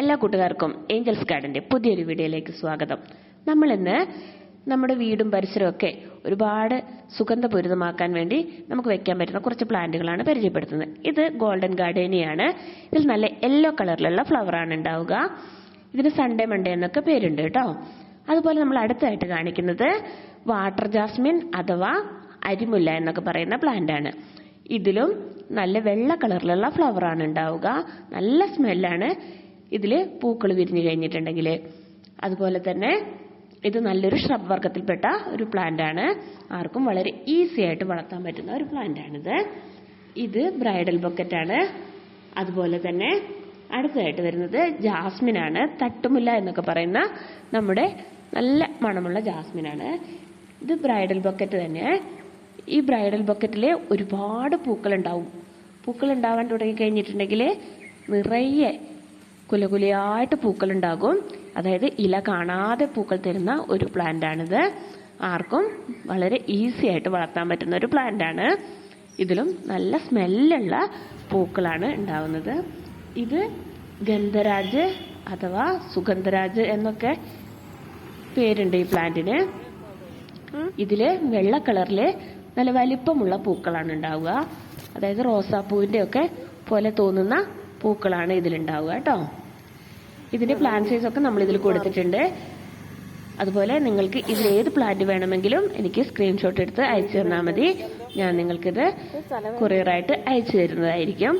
എല്ലാ കൂട്ടുകാർക്കും ഏഞ്ചൽസ് ഗാർഡന്റെ പുതിയൊരു വീഡിയോയിലേക്ക് സ്വാഗതം. നമ്മൾ ഇന്ന് നമ്മുടെ വീടും പരിസരവും ഒക്കെ ഒരുപാട് സുഗന്ധപൂരിതമാക്കാൻ വേണ്ടി നമുക്ക് വെക്കാൻ പറ്റുന്ന കുറച്ച് പ്ലാന്റുകളാണ് പരിചയപ്പെടുത്തുന്നത്. ഇത് ഗോൾഡൻ ഗാർഡേനിയാണ് ഇതിൽ നല്ല യെല്ലോ കളറിലുള്ള ഫ്ലവർ ആണ് ഉണ്ടാവുക. ഇതിന് സൺഡേ മൺഡേ എന്നൊക്കെ പേരുണ്ട് കേട്ടോ. അതുപോലെ നമ്മൾ അടുത്തായിട്ട് കാണിക്കുന്നത് വാട്ടർ ജാസ്മിൻ അഥവാ അരിമുല്ല എന്നൊക്കെ പറയുന്ന പ്ലാന്റ് ആണ്. ഇതിലും നല്ല വെള്ള കളറിലുള്ള ഫ്ലവർ ആണ് ഉണ്ടാവുക. നല്ല സ്മെല്ലാണ് ഇതിൽ പൂക്കൾ വിരിഞ്ഞു കഴിഞ്ഞിട്ടുണ്ടെങ്കിൽ അതുപോലെ തന്നെ ഇത് നല്ലൊരു ഷ്രബ് വർഗത്തിൽപ്പെട്ട ഒരു പ്ലാന്റ് ആണ്. ആർക്കും വളരെ ഈസി ആയിട്ട് വളർത്താൻ പറ്റുന്ന ഒരു പ്ലാന്റ് ആണിത്. ഇത് ബ്രൈഡൽ ബക്കറ്റ് ആണ്. അതുപോലെ തന്നെ അടുത്തതായിട്ട് വരുന്നത് ജാസ്മിൻ ആണ്. തട്ടുമുല്ല എന്നൊക്കെ പറയുന്ന നമ്മുടെ നല്ല മണമുള്ള ജാസ്മിൻ ആണ്. ഇത് ബ്രൈഡൽ ബൊക്കറ്റ് തന്നെ. ഈ ബ്രൈഡൽ ബൊക്കറ്റിൽ ഒരുപാട് പൂക്കൾ ഉണ്ടാവും പൂക്കൾ ഉണ്ടാവാൻ തുടങ്ങി കഴിഞ്ഞിട്ടുണ്ടെങ്കിൽ നിറയെ കുലകുലയായിട്ട് പൂക്കൾ ഉണ്ടാകും അതായത് ഇല കാണാതെ പൂക്കൾ തരുന്ന ഒരു പ്ലാന്റ് ആണിത്. ആർക്കും വളരെ ഈസി ആയിട്ട് വളർത്താൻ പറ്റുന്ന ഒരു പ്ലാന്റ് ആണ്. ഇതിലും നല്ല സ്മെല്ലുള്ള പൂക്കളാണ് ഉണ്ടാവുന്നത്. ഇത് ഗന്ധരാജ് അഥവാ സുഗന്ധരാജ് എന്നൊക്കെ പേരുണ്ട് ഈ പ്ലാന്റിന് ഇതിൽ വെള്ള കളറിൽ നല്ല വലിപ്പമുള്ള പൂക്കളാണ് ഉണ്ടാവുക. അതായത് റോസാപ്പൂവിന്റെ ഒക്കെ പോലെ തോന്നുന്ന പൂക്കളാണ് ഇതിലുണ്ടാവുക കേട്ടോ. ഇതിന്റെ പ്ലാൻ ഒക്കെ നമ്മൾ ഇതിൽ കൊടുത്തിട്ടുണ്ട്. അതുപോലെ നിങ്ങൾക്ക് ഇതിൽ ഏത് പ്ലാന്റ് വേണമെങ്കിലും എനിക്ക് സ്ക്രീൻഷോട്ട് എടുത്ത് അയച്ചു തന്നാൽ മതി. ഞാൻ നിങ്ങൾക്കിത് കൊറിയറായിട്ട് അയച്ചു തരുന്നതായിരിക്കും.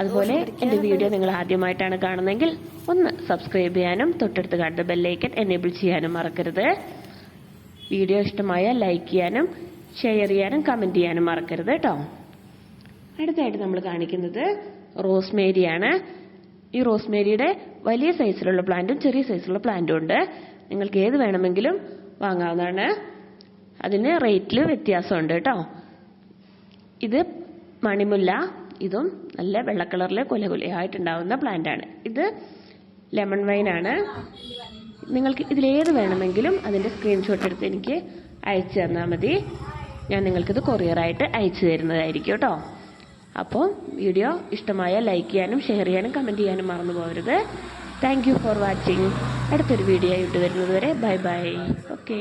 അതുപോലെ എന്റെ വീഡിയോ നിങ്ങൾ ആദ്യമായിട്ടാണ് കാണുന്നതെങ്കിൽ ഒന്ന് സബ്സ്ക്രൈബ് ചെയ്യാനും തൊട്ടടുത്ത് കാണുന്ന ബെല്ലൈക്കൻ എനേബിൾ ചെയ്യാനും മറക്കരുത്. വീഡിയോ ഇഷ്ടമായ ലൈക്ക് ചെയ്യാനും ഷെയർ ചെയ്യാനും കമന്റ് ചെയ്യാനും മറക്കരുത് കേട്ടോ. അടുത്തായിട്ട് നമ്മൾ കാണിക്കുന്നത് റോസ്മേരിയാണ്. ഈ റോസ്മേരിയുടെ വലിയ സൈസിലുള്ള പ്ലാന്റും ചെറിയ സൈസിലുള്ള പ്ലാന്റും ഉണ്ട്. നിങ്ങൾക്ക് ഏത് വേണമെങ്കിലും വാങ്ങാവുന്നതാണ്. അതിന് റേറ്റിൽ വ്യത്യാസമുണ്ട് കേട്ടോ. ഇത് മണിമുല്ല. ഇതും നല്ല വെള്ള കളറിലെ കൊല കൊലയായിട്ടുണ്ടാവുന്ന പ്ലാന്റ് ആണ് ഇത് ലെമൺ വൈൻ ആണ് നിങ്ങൾക്ക് ഇതിലേത് വേണമെങ്കിലും അതിന്റെ സ്ക്രീൻഷോട്ട് എടുത്ത് എനിക്ക് അയച്ചു തന്നാൽ മതി. ഞാൻ നിങ്ങൾക്കിത് കൊറിയറായിട്ട് അയച്ചു തരുന്നതായിരിക്കും കേട്ടോ. അപ്പോൾ വീഡിയോ ഇഷ്ടമായ ലൈക്ക് ചെയ്യാനും ഷെയർ ചെയ്യാനും കമന്റ് ചെയ്യാനും മറന്നു പോകരുത്. താങ്ക് യു ഫോർ വാച്ചിങ് അടുത്തൊരു വീഡിയോ ആയിട്ട് വരുന്നത് വരെ ബൈ ബൈ ഓക്കെ